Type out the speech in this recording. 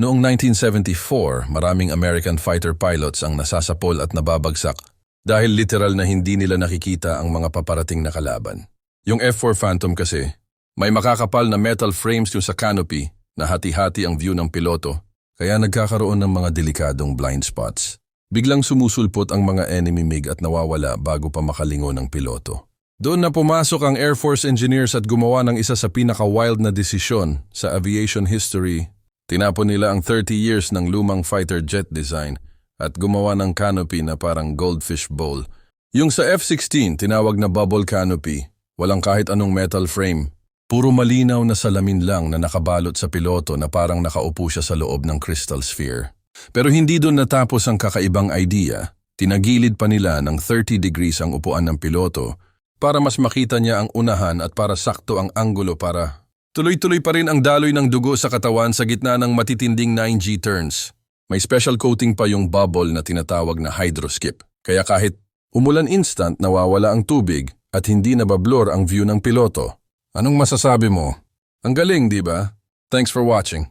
Noong 1974, maraming American fighter pilots ang nasasapol at nababagsak dahil literal na hindi nila nakikita ang mga paparating na kalaban. Yung F-4 Phantom kasi, may makakapal na metal frames yung sa canopy na hati-hati ang view ng piloto, kaya nagkakaroon ng mga delikadong blind spots. Biglang sumusulpot ang mga enemy MiG at nawawala bago pa makalingon ng piloto. Doon na pumasok ang Air Force engineers at gumawa ng isa sa pinaka-wild na desisyon sa aviation history. Tinapon nila ang 30 years ng lumang fighter jet design at gumawa ng canopy na parang goldfish bowl. Yung sa F-16, tinawag na bubble canopy, walang kahit anong metal frame. Puro malinaw na salamin lang na nakabalot sa piloto na parang nakaupo siya sa loob ng crystal sphere. Pero hindi doon natapos ang kakaibang idea. Tinagilid pa nila ng 30 degrees ang upuan ng piloto para mas makita niya ang unahan at para sakto ang anggulo para Tuloy-tuloy pa rin ang daloy ng dugo sa katawan sa gitna ng matitinding 9G turns. May special coating pa yung bubble na tinatawag na hydroskip. Kaya kahit umulan instant nawawala ang tubig at hindi nabablur ang view ng piloto. Anong masasabi mo? Ang galing, di ba? Thanks for watching.